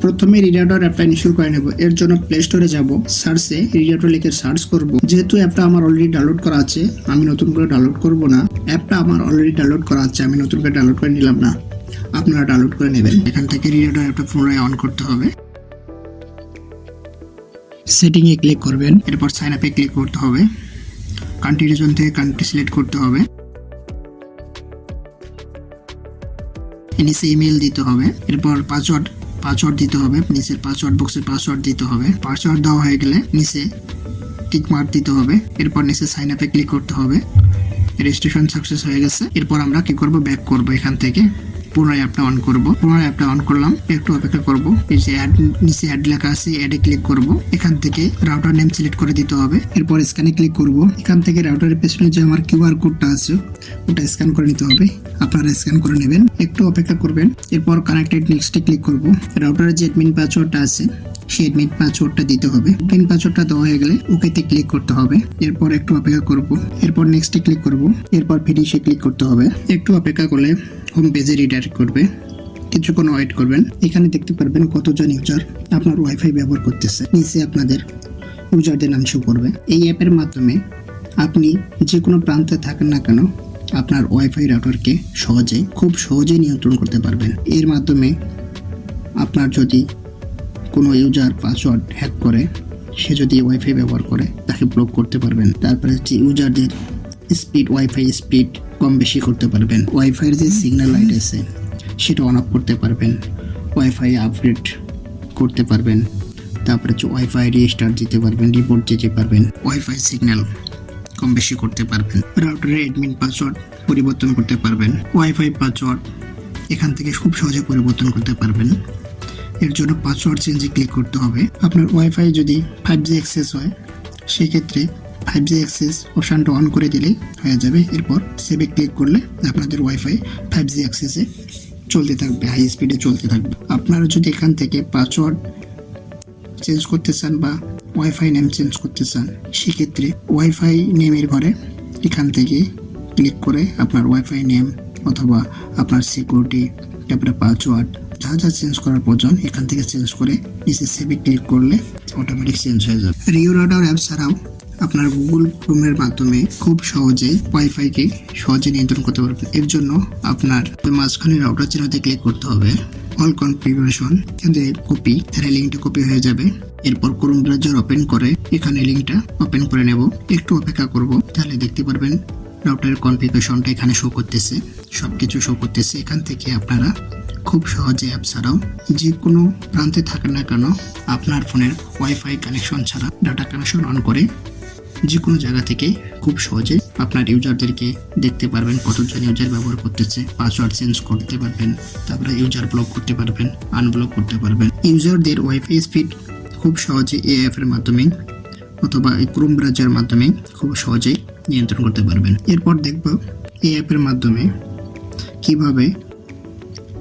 প্রথমে রিডাউটার অ্যাপটা ইনস্টল করে নেব। এর জন্য প্লে স্টোরে যাব। সার্চে রিডাউটার লিখে সার্চ করব। যেহেতু অ্যাপটা আমার অলরেডি ডাউনলোড করা আছে, আমি নতুন করে ডাউনলোড করব না। অ্যাপটা আমার অলরেডি ডাউনলোড করা আছে, আমি নতুন করে ডাউনলোড করে নিলাম না। আপনারা ডাউনলোড করে নেবেন। এখান থেকে রিডাউটার অ্যাপটা পুনরায় অন করতে হবে। সেটিংয়ে ক্লিক করবেন। এরপর সাইন আপে ক্লিক করতে হবে। কান্ট্রি রিজন থেকে কান্ট্রি সিলেক্ট করতে হবে। নিচে ইমেল দিতে হবে। এরপর পাসওয়ার্ড পাসওয়ার্ড দিতে হবে, নিচের পাসওয়ার্ড বক্সে পাসওয়ার্ড দিতে হবে। পাসওয়ার্ড দেওয়া হয়ে গেলে নিচে টিক মার্ক দিতে হবে, এরপর নিচে সাইন আপে ক্লিক করতে হবে। রেজিস্ট্রেশন সাকসেস হয়ে গেছে। এরপর আমরা কি করব? ব্যাক করব এখান থেকে। পুনরায় অ্যাপটা অন করব। পুনরায় অ্যাপটা অন করলাম, একটু অপেক্ষা করব। এই যে অ্যাড নিচে অ্যাড লেখা আছে অ্যাডে ক্লিক করব। এখান থেকে রাউটার নেম সিলেক্ট করে দিতে হবে। এরপর স্ক্যানে ক্লিক করব। এখান থেকে রাউটারের পেছনে যে আমার কিউআর কোডটা আছে, ওটা স্ক্যান করে নিতে হবে। আপনারা স্ক্যান করে নেবেন। একটু অপেক্ষা করবেন। এরপর কানেক্টেড নেক্সটে ক্লিক করব। রাউটারের যে অ্যাডমিন পাসওয়ার্ডটা আছে, সেই অ্যাডমিন পাসওয়ার্ডটা দিতে হবে। অ্যাডমিন পাসওয়ার্ডটা দেওয়া হয়ে গেলে ওকেতে ক্লিক করতে হবে। এরপর একটু অপেক্ষা করব। এরপর নেক্সটে ক্লিক করব। এরপর ফিনিশে ক্লিক করতে হবে। একটু অপেক্ষা করলে হোম পেজে রিডাইরেক্ট করবে। কিছুক্ষণ ওয়েট করবেন। এখানে দেখতে পারবেন কতজন ইউজার আপনার ওয়াইফাই ব্যবহার করতেছে। নিচে আপনাদের ইউজারদের নাম শো করবে। এই অ্যাপের মাধ্যমে আপনি যে কোনো প্রান্তে থাকেন না কেন আপনার ওয়াইফাই রাউটারকে সহজে খুব সহজেই নিয়ন্ত্রণ করতে পারবেন। এর মাধ্যমে আপনার যদি কোনো ইউজার পাসওয়ার্ড হ্যাক করে, সে যদি ওয়াইফাই ব্যবহার করে, তাকে ব্লক করতে পারবেন। তারপরে হচ্ছে ইউজারদের স্পিড ওয়াইফাই স্পিড কম বেশি করতে পারবেন। ওয়াইফাইয়ের যে সিগন্যাল লাইট আছে সেটা অন অফ করতে পারবেন। ওয়াইফাই আপগ্রেড করতে পারবেন। তারপরে হচ্ছে ওয়াইফাই রিস্টার্ট দিতে পারবেন রিপোর্ট দিতে পারবেন। ওয়াইফাই সিগন্যাল কম বেশি করতে পারবেন। রাউটারের অ্যাডমিন পাসওয়ার্ড পরিবর্তন করতে পারবেন। ওয়াইফাই পাসওয়ার্ড এখান থেকে খুব সহজে পরিবর্তন করতে পারবেন। এর জন্য পাসওয়ার্ড চেঞ্জে ক্লিক করতে হবে। আপনার ওয়াইফাই যদি ফাইভ জি অ্যাক্সেস হয়, সেক্ষেত্রে ফাইভ জি অ্যাক্সেস অপশানটা অন করে দিলেই হয়ে যাবে। এরপর সেভে ক্লিক করলে আপনাদের ওয়াইফাই ফাইভ জি অ্যাক্সেসে চলতে থাকবে হাই স্পিডে চলতে থাকবে। আপনারা যদি এখান থেকে পাসওয়ার্ড চেঞ্জ করতে চান বা ওয়াইফাই নেম চেঞ্জ করতে চান, সেক্ষেত্রে ওয়াইফাই নেমের ঘরে এখান থেকে ক্লিক করে আপনার ওয়াইফাই নেম অথবা আপনার সিকিউরিটি তারপরে পাসওয়ার্ড যা যা চেঞ্জ করার প্রয়োজন এখান থেকে চেঞ্জ করে নিচে সেভে ক্লিক করলে অটোমেটিক চেঞ্জ হয়ে যাবে। রিও অ্যাপ ছাড়াও আপনার গুগল ক্রোমের মাধ্যমে খুব সহজেই ওয়াইফাইকে সহজে নিয়ন্ত্রণ করতে পারবেন। এর জন্য আপনার মাঝখানে রাউটার চিহ্নতে ক্লিক করতে হবে। অল কনফিগারেশন এখানে কপি তাহলে লিঙ্কটা কপি হয়ে যাবে। এরপর ক্রোম ব্রাউজার ওপেন করে এখানে লিঙ্কটা ওপেন করে নেব। একটু অপেক্ষা করব, তাহলে দেখতে পারবেন রাউটারের কনফিগারেশনটা এখানে শো করতেছে। সব কিছু শো করতেছে। এখান থেকে আপনারা খুব সহজে অ্যাপ ছাড়াও যে কোনো প্রান্তে থাকেন না কেন, আপনার ফোনের ওয়াইফাই কানেকশন ছাড়া ডাটা কানেকশন অন করে যে কোনো জায়গা থেকে খুব সহজে আপনার ইউজারদেরকে দেখতে পারবেন, কতজন ইউজার ব্যবহার করতেছে পাসওয়ার্ড চেঞ্জ করতে পারবেন, তারপরে ইউজার ব্লক করতে পারবেন আনব্লক করতে পারবেন। ইউজারদের ওয়াইফাই স্পিড খুব সহজে এই অ্যাপের মাধ্যমে অথবা এই ক্রোম ব্রাউজার মাধ্যমে খুব সহজেই নিয়ন্ত্রণ করতে পারবেন। এরপর দেখব এই অ্যাপের মাধ্যমে কীভাবে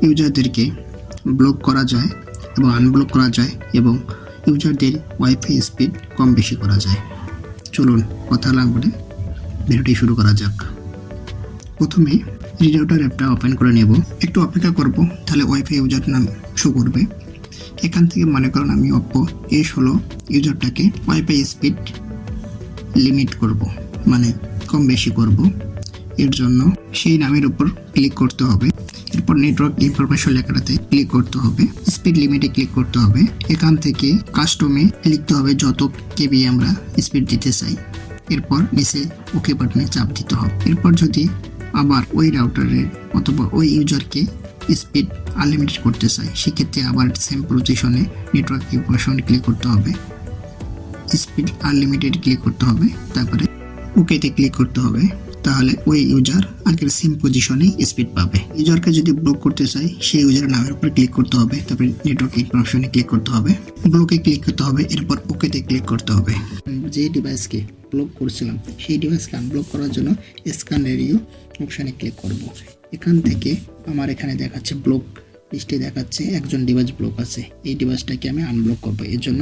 ইউজারদেরকে ব্লক করা যায় এবং আনব্লক করা যায় এবং ইউজারদের ওয়াইফাই স্পিড কম বেশি করা যায়। চলুন কথা না বলে ভিডিওটি শুরু করা যাক। প্রথমে রিডাউটার অ্যাপটা ওপেন করে নেব। একটু অপেক্ষা করব, তাহলে ওয়াইফাই ইউজার নাম শো করবে। এখান থেকে মনে করেন আমি অপ্পো এ ষোলো ইউজারটাকে ওয়াইফাই স্পিড লিমিট করব মানে কম বেশি করব। এর জন্য সেই নামের উপর ক্লিক করতে হবে। এরপর নেটওয়ার্ক ইনফরমেশন লেখাটাতে ক্লিক করতে হবে। স্পিড লিমিটে ক্লিক করতে হবে। এখান থেকে কাস্টমে লিখতে হবে যত কেবি আমরা স্পিড দিতে চাই। এরপর নিচে ওকে বাটনে চাপ দিতে হবে। এরপর যদি আবার ওই রাউটারের অথবা ওই ইউজারকে স্পিড আনলিমিটেড করতে চাই, সেক্ষেত্রে আবার সেম পজিশনে নেটওয়ার্ক ইনফরমেশন ক্লিক করতে হবে। স্পিড আনলিমিটেড ক্লিক করতে হবে। তারপরে ওকেতে ক্লিক করতে হবে। তাহলে ওই ইউজার আগের সেম পজিশনে স্পিড পাবে। ইউজারকে যদি ব্লক করতে চাই সেই ইউজারের নামের উপর ক্লিক করতে হবে, তারপরে নেটওয়ার্ক ইনফরমেশনে ক্লিক করতে হবে। ব্লকে ক্লিক করতে হবে, এরপর ওকেতে ক্লিক করতে হবে। যে ডিভাইসকে ব্লক করছিলাম, সেই ডিভাইসকে আনব্লক করার জন্য স্ক্যানারিও অপশানে ক্লিক করব। এখান থেকে আমার এখানে দেখাচ্ছে ব্লক লিস্টে দেখাচ্ছে একজন ডিভাইস ব্লক আছে। এই ডিভাইসটাকে আমি আনব্লক করব। এর জন্য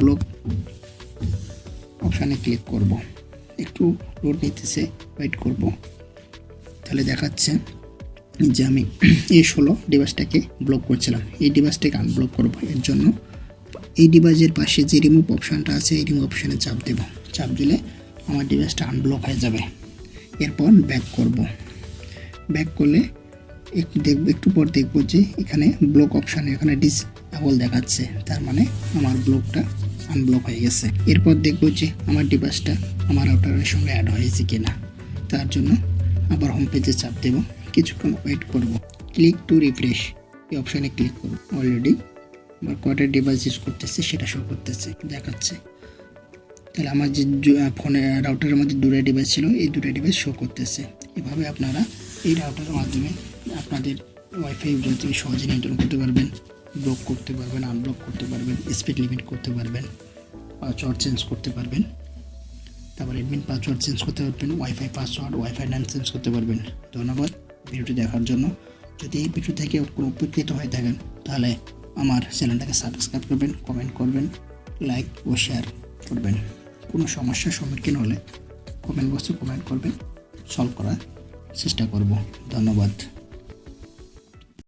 ব্লক অপশানে ক্লিক করব। একটু লোড নিতেছে ওয়েট করব। তাহলে দেখাচ্ছে যে আমি এই ষোলো ডিভাইসটাকে ব্লক করছিলাম। এই ডিভাইসটাকে আনব্লক করব এর জন্য। এই ডিভাইসের পাশে যে রিমুভ অপশানটা আছে, এই রিমুভ অপশানে চাপ দেব। চাপ দিলে আমার ডিভাইসটা আনব্লক হয়ে যাবে। এরপর ব্যাক করব। ব্যাক করলে একটু দেখব একটু পর দেখব যে এখানে ব্লক অপশানে এখানে ডিস ডিসএবল দেখাচ্ছে। তার মানে আমার ব্লকটা আনব্লক হয়ে গেছে। এরপর দেখব যে আমার ডিভাইসটা আমার রাউটারের সঙ্গে অ্যাড হয়েছে কিনা। তার জন্য আবার হোম পেজে চাপ দেব। কিছুক্ষণ ওয়েট করব। ক্লিক টু রিফ্রেশ এই অপশানে ক্লিক করব। অলরেডি আমার কয়টা ডিভাইস ইউজ করতেছে সেটা শো করতেছে, দেখাচ্ছে। তাহলে আমার যে ফোনে রাউটারের মধ্যে দুটো ডিভাইস ছিল, এই দুটো ডিভাইস শো করতেছে। এভাবে আপনারা এই রাউটারের মাধ্যমে আপনাদের ওয়াইফাই সহজে নিয়ন্ত্রণ করতে পারবেন। ব্লক করতে পারবেন আনব্লক করতে পারবেন স্পিড লিমিট করতে পারবেন পাসওয়ার্ড চেঞ্জ করতে পারবেন। তারপর এডমিন পাসওয়ার্ড চেঞ্জ করতে পারবেন ওয়াইফাই পাসওয়ার্ড ওয়াইফাই নাম চেঞ্জ করতে পারবেন। ধন্যবাদ ভিডিওটি দেখার জন্য। যদি এই ভিডিও থেকে কোনো উপকৃত হয়ে থাকেন, তাহলে আমার চ্যানেলটাকে সাবস্ক্রাইব করবেন কমেন্ট করবেন লাইক ও শেয়ার করবেন। কোনো সমস্যার সম্মুখীন হলে কমেন্ট বক্সে কমেন্ট করবেন। সলভ করার চেষ্টা করব। ধন্যবাদ।